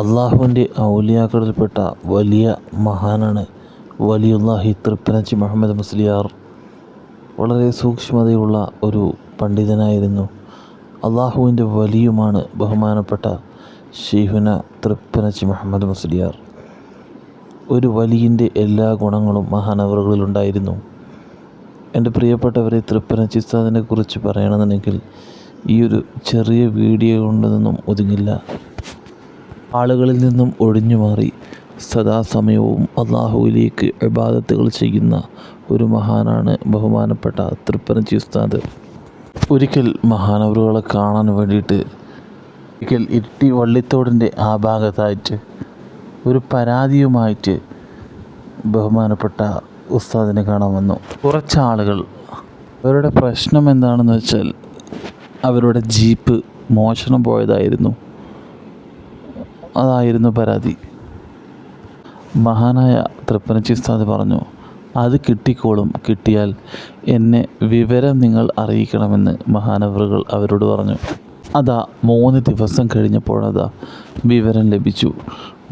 അള്ളാഹുവിന്റെ ഔലിയാക്കളിൽപ്പെട്ട വലിയ മഹാനാണ് വലിയുല്ലാഹി തൃപ്പനച്ചി മുഹമ്മദ് മുസ്ലിയാർ. വളരെ സൂക്ഷ്മതയുള്ള ഒരു പണ്ഡിതനായിരുന്നു. അള്ളാഹുവിന്റെ വലിയുമാണ് ബഹുമാനപ്പെട്ട ഷീഹുന തൃപ്പനച്ചി മുഹമ്മദ് മുസ്ലിയാർ. ഒരു വലിയന്റെ എല്ലാ ഗുണങ്ങളും മഹാനവറുകളിലുണ്ടായിരുന്നു. എന്റെ പ്രിയപ്പെട്ടവരെ തൃപ്പനച്ചി ഉസ്താദിനെ കുറിച്ച് പറയണമെന്നുണ്ടെങ്കിൽ ഈ ഒരു ചെറിയ വീഡിയോ കൊണ്ടൊന്നും ഒതുങ്ങില്ല. ആളുകളിൽ നിന്നും ഒഴിഞ്ഞു മാറി സദാസമയവും അള്ളാഹുവിലേക്ക് ഇബാദത്തുകൾ ചെയ്യുന്ന ഒരു മഹാനാണ് ബഹുമാനപ്പെട്ട തൃപ്പനച്ചി ഉസ്താദ്. ഒരിക്കൽ മഹാനവറുകളെ കാണാൻ വേണ്ടിയിട്ട് ഒരിക്കൽ ഇട്ടി വള്ളിത്തോടിന്റെ ആ ഭാഗത്തായിട്ട് ഒരു പരാതിയുമായിട്ട് ബഹുമാനപ്പെട്ട ഉസ്താദിനെ കാണാൻ വന്നു. കുറച്ചാളുകൾ. അവരുടെ പ്രശ്നം എന്താണെന്ന് വെച്ചാൽ അവരുടെ ജീപ്പ് മോഷണം പോയതായിരുന്നു. അതായിരുന്നു പരാതി. മഹാനായ തൃപ്പനച്ചി ഉസ്താദ് പറഞ്ഞു അത് കിട്ടിക്കോളും. കിട്ടിയാൽ എന്നെ വിവരം നിങ്ങൾ അറിയിക്കണമെന്ന് മഹാനവറുകൾ അവരോട് പറഞ്ഞു. അതാ മൂന്ന് ദിവസം കഴിഞ്ഞപ്പോഴതാ വിവരം ലഭിച്ചു.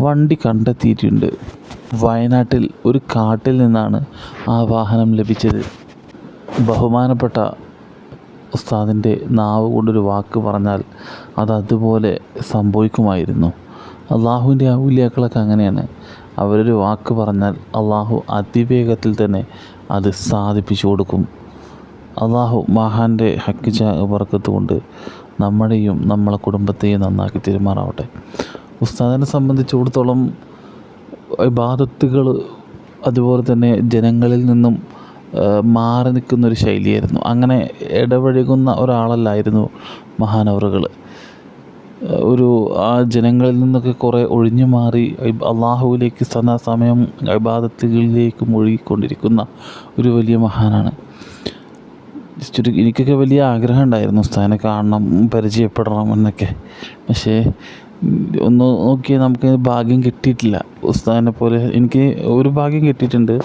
വണ്ടി കണ്ടെത്തിയിട്ടുണ്ട്. വയനാട്ടിൽ ഒരു കാട്ടിൽ നിന്നാണ് ആ വാഹനം ലഭിച്ചത്. ബഹുമാനപ്പെട്ട ഉസ്താദിന്റെ നാവ് കൊണ്ടൊരു വാക്ക് പറഞ്ഞാൽ അത് അതുപോലെ സംഭവിക്കുമായിരുന്നു. അള്ളാഹുവിന്റെ ഔലിയാക്കളൊക്കെ അങ്ങനെയാണ്. അവരൊരു വാക്ക് പറഞ്ഞാൽ അള്ളാഹു അതിവേഗത്തിൽ തന്നെ അത് സാധിപ്പിച്ചു കൊടുക്കും. അള്ളാഹു മഹാന്റെ ഹക്കിച്ച വർക്കത്ത് കൊണ്ട് നമ്മുടെയും നമ്മളെ കുടുംബത്തെയും നന്നാക്കി തീരുമാറാവട്ടെ ഉസ്താദിനെ സംബന്ധിച്ചിടത്തോളം ഇബാദത്തുകൾ അതുപോലെ തന്നെ ജനങ്ങളിൽ നിന്നും മാറി നിൽക്കുന്നൊരു ശൈലിയായിരുന്നു. അങ്ങനെ ഇടപഴകുന്ന ഒരാളല്ലായിരുന്നു മഹാനവറുകൾ ഒരു ആ ജനങ്ങളിൽ നിന്നൊക്കെ കുറേ ഒഴിഞ്ഞു മാറി അള്ളാഹുവിലേക്ക് സദാസമയം ഇബാദത്തുകളിലേക്ക് മുഴുകിക്കൊണ്ടിരിക്കുന്ന ഒരു വലിയ മഹാനാണ്. ജസ്റ്റ് എനിക്കൊക്കെ വലിയ ആഗ്രഹം ഉണ്ടായിരുന്നു ഉസ്താദിനെ കാണണം പരിചയപ്പെടണം എന്നൊക്കെ. പക്ഷേ ഒന്ന് നോക്കിയാൽ നമുക്ക് ഭാഗ്യം കിട്ടിയിട്ടില്ല. ഉസ്താദിനെ പോലെ എനിക്ക് ഒരു ഭാഗ്യം കിട്ടിയിട്ടുണ്ട്.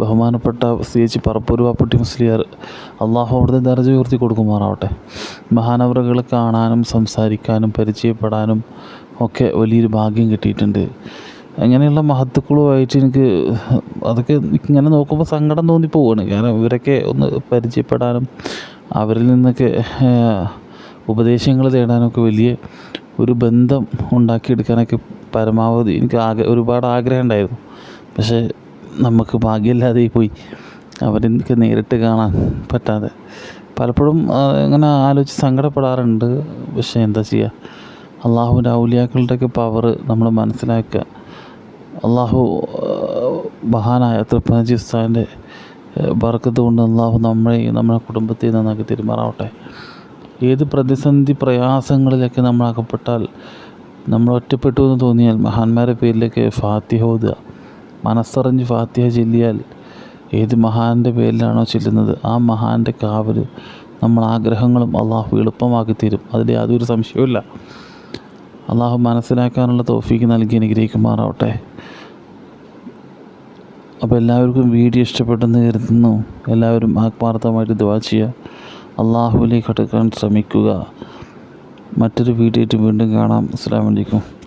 ബഹുമാനപ്പെട്ട സി എച്ച് പറപ്പൂർ വാപ്പുട്ടി മുസ്ലിയാർ അള്ളാഹു അവിടുത്തെ ദർജ ഉയർത്തി കൊടുക്കുമാറാവട്ടെ. മഹാനവറുകൾ കാണാനും സംസാരിക്കാനും പരിചയപ്പെടാനും ഒക്കെ വലിയൊരു ഭാഗ്യം കിട്ടിയിട്ടുണ്ട്. അങ്ങനെയുള്ള മഹത്തുക്കളുമായിട്ട് എനിക്ക് അതൊക്കെ ഇങ്ങനെ നോക്കുമ്പോൾ സങ്കടം തോന്നിപ്പോവാണ് കാരണം ഇവരൊക്കെ ഒന്ന് പരിചയപ്പെടാനും അവരിൽ നിന്നൊക്കെ ഉപദേശങ്ങൾ തേടാനൊക്കെ വലിയ ഒരു ബന്ധം ഉണ്ടാക്കിയെടുക്കാനൊക്കെ പരമാവധി എനിക്ക് ആകെ ഒരുപാട് ആഗ്രഹം ഉണ്ടായിരുന്നു. പക്ഷേ നമുക്ക് ഭാഗ്യമില്ലാതെ പോയി. അവരെനിക്ക് നേരിട്ട് കാണാൻ പറ്റാതെ. പലപ്പോഴും ഇങ്ങനെ ആലോചിച്ച് സങ്കടപ്പെടാറുണ്ട്. പക്ഷേ എന്താ ചെയ്യുക അള്ളാഹുവിന്റെ ഔലിയാക്കളുടെയൊക്കെ പവർ നമ്മൾ മനസ്സിലാക്കുക. അള്ളാഹു മഹാനായ തൃപ്പനജി ഉസ്താദിന്റെ ബർക്കത്ത് കൊണ്ട് അള്ളാഹു നമ്മളെ നമ്മുടെ കുടുംബത്തെ നന്നാക്കി തിരുമാറാവട്ടെ. ഏത് പ്രതിസന്ധി പ്രയാസങ്ങളിലൊക്കെ നമ്മൾ അകപ്പെട്ടാൽ നമ്മൾ ഒറ്റപ്പെട്ടു എന്ന് തോന്നിയാൽ മഹാന്മാരുടെ പേരിലേക്ക് ഫാത്തിഹ ഓതുക. മനസ്സറിഞ്ഞ് ഫാത്തിഹ ചൊല്ലിയാൽ ഏത് മഹാന്റെ പേരിലാണോ ചെല്ലുന്നത്? ആ മഹാന്റെ കാവൽ നമ്മൾ ആഗ്രഹങ്ങളും അള്ളാഹു എളുപ്പമാക്കി തരും അതിൽ യാതൊരു സംശയവുമില്ല. അള്ളാഹു മനസ്സിലാക്കാനുള്ള തോഫീക്ക് നൽകി അനുഗ്രഹിക്കുമാറാവട്ടെ. അപ്പോൾ എല്ലാവർക്കും വീഡിയോ ഇഷ്ടപ്പെട്ടെന്ന് കരുതുന്നു. എല്ലാവരും ആത്മാർത്ഥമായിട്ട് ദുവാ ചെയ്യുക. അള്ളാഹുവിലേക്ക് അടുക്കാൻ ശ്രമിക്കുക. മറ്റൊരു വീഡിയോ ആയിട്ട് വീണ്ടും കാണാം. അസ്സാം വലൈക്കും